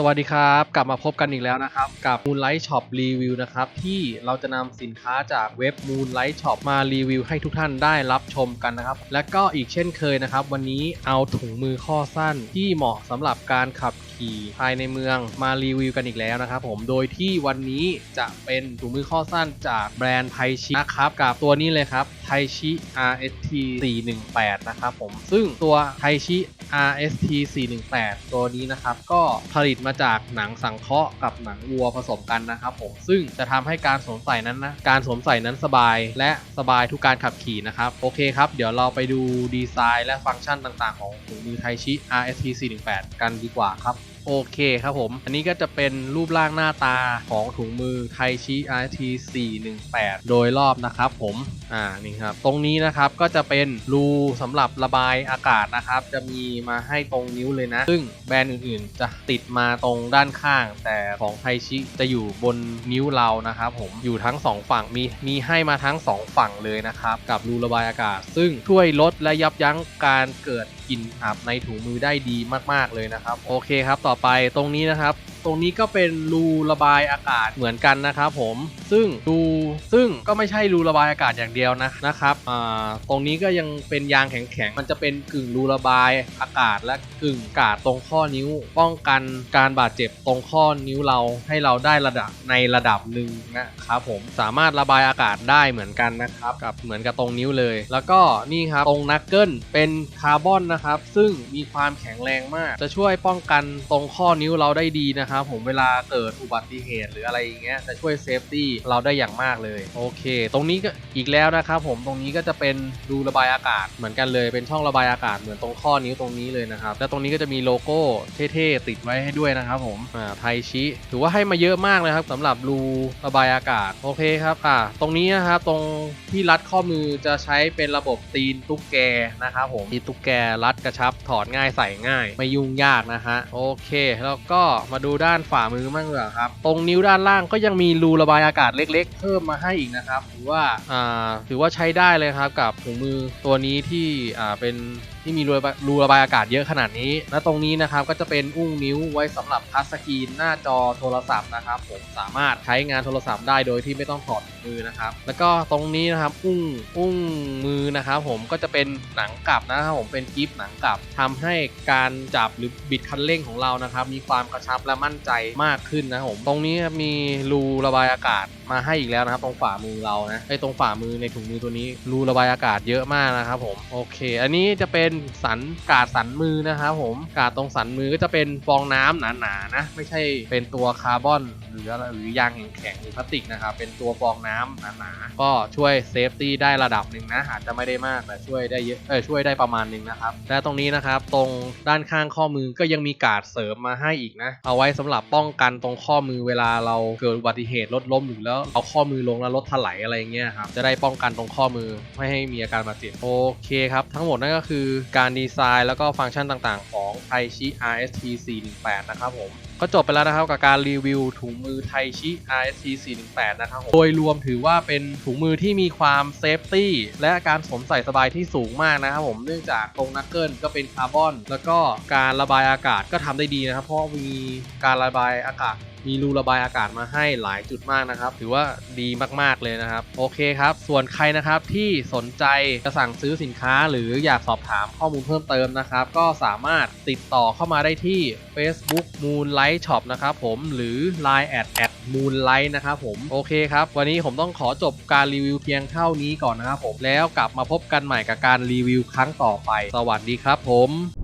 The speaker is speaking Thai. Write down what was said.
สวัสดีครับ กลับมาพบกันอีกแล้วนะครับ กับ Moonlight Shop Review นะครับ ที่เราจะนำสินค้าจากเว็บ Moonlight Shop มารีวิวให้ทุกท่านได้รับชมกันนะครับ และก็อีกเช่นเคยนะครับ วันนี้เอาถุงมือข้อสั้นที่เหมาะสำหรับการขับขี่ภายในเมืองมารีวิวกันอีกแล้วนะครับผมโดยที่วันนี้จะเป็นถุงมือข้อสั้นจากแบรนด์ไทชินะครับกับตัวนี้เลยครับไทชิ RST 418นะครับผมซึ่งตัวไทชิ RST 418ตัวนี้นะครับ ก็ผลิตมาจากหนังสังเคราะห์กับหนังวัวผสมกันนะครับผม ซึ่งจะทำให้การสวมใส่นั้นนะ การสวมใส่นั้นสบายและสบายทุกการขับขี่นะครับ โอเคครับ เดี๋ยวเราไปดูดีไซน์และฟังก์ชันต่างๆ ของถุงมือไทชิ RST 418กันดีกว่าครับโอเคครับผม อันนี้ก็จะเป็นรูปร่างหน้าตาของถุงมือไทชิ RT 418 โดยรอบนะครับผม อ่านี่ครับตรงนี้นะครับก็จะเป็นรูสำหรับระบายอากาศนะครับ จะมีมาให้ตรงนิ้วเลยนะ ซึ่งแบรนด์อื่นๆ จะติดมาตรงด้านข้าง แต่ของไทชิจะอยู่บนนิ้วเรานะครับผมอยู่ทั้งสองฝั่งมีมีให้มาทั้งสองฝั่งเลยนะครับ กับรูระบายอากาศ ซึ่งช่วยลดและยับยั้งการเกิดกลิ่นอับในถุงมือได้ดีมากๆเลยนะครับ โอเคครับ ต่อไปตรงนี้นะครับ รงนี้ก็เป็นรูระบายอากาศเหมือนกันนะครับผมซึ่งรูซึ่งก็ไม่ใช่รูระบายอากาศอย่างเดียวนะนะครับอ่าตรงนี้ก็ยังเป็นยางแข็งๆมันจะเป็นกึ่งรูระบายอากาศและกึ่งกาดตรงข้อนิ้ว ป้องกันการบาดเจ็บตรงข้อนิ้วเราให้เราได้ระดับในระดับหนึ่งนะครับผมสามารถระบายอากาศได้เหมือนกันนะครับกับเหมือนกับตรงนิ้วเลย แล้วก็นี่ครับตรงนักเกิลเป็นคาร์บอนนะครับ ซึ่งมีความแข็งแรงมาก จะช่วยป้องกันตรงข้อนิ้วเราได้ดีนะครับับผมเวลาเกิดอุบัติเหตุหรืออะไรอย่างเงี้ยจะช่วยเซฟตี้เราได้อย่างมากเลยโอเค ตรงนี้ก็อีกแล้วนะครับผมตรงนี้ก็จะเป็นรูระบายอากาศเหมือนกันเลยเป็นช่องระบายอากาศเหมือนตรงข้อนิ้วตรงนี้เลยนะครับและตรงนี้ก็จะมีโลโก้เท่ๆติดไว้ให้ด้วยนะครับผมอ่าไทชิถือว่าให้มาเยอะมากเลยครับสำหรับรูระบายอากาศโอเคครับอ่าตรงนี้นะครับตรงที่รัดข้อมือจะใช้เป็นระบบตีนตุ๊กแกนะครับผมมีนตุ๊กแกรัดกระชับถอดง่ายใส่ง่าย ไม่ยุ่งยากนะฮะโอเค แล้วก็มาดูด้านฝ่ามือมั่งดีกว่าครับ ตรงนิ้วด้านล่างก็ยังมีรูระบายอากาศเล็ก ๆ เพิ่มมาให้อีกนะครับถือว่าอ่าถือว่าใช้ได้เลยครับกับถุงมือตัวนี้ที่อ่าเป็นที่มีรูระบายรูระบายอากาศเยอะขนาดนี้และตรงนี้นะครับก็จะเป็นอุ้งนิ้วไว้สำหรับทัชสกรีนหน้าจอโทรศัพท์นะครับ ผมสามารถใช้งานโทรศัพท์ได้โดยที่ไม่ต้องถอดถุงมือนะครับ แล้วก็ตรงนี้นะครับอุ้งอุ้งมือนะครับผมก็จะเป็นหนังกลับนะครับผมเป็นกิฟหนังกลับทำให้การจับหรือบิดคันเร่งของเรานะครับ มีความกระชับและมั่นั่นใจมากขึ้นนะครับผม ตรงนี้มีรูระบายอากาศ มาให้อีกแล้วนะครับ ตรงฝ่ามือเรานะไอ้ตรงฝ่ามือในถุงมือตัวนี้รูระบายอากาศเยอะมากนะครับผมโอเค อันนี้จะเป็นสันกาดสันมือนะครับผมกาดตรงสันมือก็จะเป็นฟองน้ำหนาๆนะไม่ใช่เป็นตัวคาร์บอนหรืออะไรหรือยางแข็งหรือพลาสติกนะครับเป็นตัวฟองน้ำหนาๆก็ช่วยเซฟตี้ได้ระดับหนึ่งนะอาจจะไม่ได้มากแต่ช่วยได้เยอะเออช่วยได้ประมาณหนึ่งนะครับและตรงนี้นะครับตรงด้านข้างข้อมือก็ยังมีกาดเสริมมาให้อีกนะ เอาไว้สำหรับป้องกันตรงข้อมือเวลาเราเกิดอุบัติเหตุรถล้มหรือแล้วเอาข้อมือลงแล้วรถถลายอะไรเงี้ยครับจะได้ป้องกันตรงข้อมือไม่ให้มีอาการบาดเจ็บโอเคครับ ทั้งหมดนั่นก็คือการดีไซน์แล้วก็ฟังก์ชันต่างๆ ของไทชิ RST 418นะครับผมก็จบไปแล้วนะครับกับการรีวิวถุงมือไทชิ RST 418นะครับผมโดยรวมถือว่าเป็นถุงมือที่มีความเซฟตี้และการสวมใส่สบายที่สูงมากนะครับผมเนื่องจากตรงนักเกิลก็เป็นคาร์บอน แล้วก็การระบายอากาศก็ทำได้ดีนะครับ เพราะมีการระบายอากาศ มีรูระบายอากาศมาให้หลายจุดมากนะครับ ถือว่าดีมากๆเลยนะครับ โอเคครับ ส่วนใครนะครับที่สนใจจะสั่งซื้อสินค้า หรืออยากสอบถามข้อมูลเพิ่มเติมนะครับ ก็สามารถติดต่อเข้ามาได้ที่ Facebook Moonlight Shop นะครับผมหรือ Line แอดแอด Moonlight นะครับผมโอเคครับ วันนี้ผมต้องขอจบการรีวิวเพียงเท่านี้ก่อนนะครับผมแล้วกลับมาพบกันใหม่กับการรีวิวครั้งต่อไป สวัสดีครับผม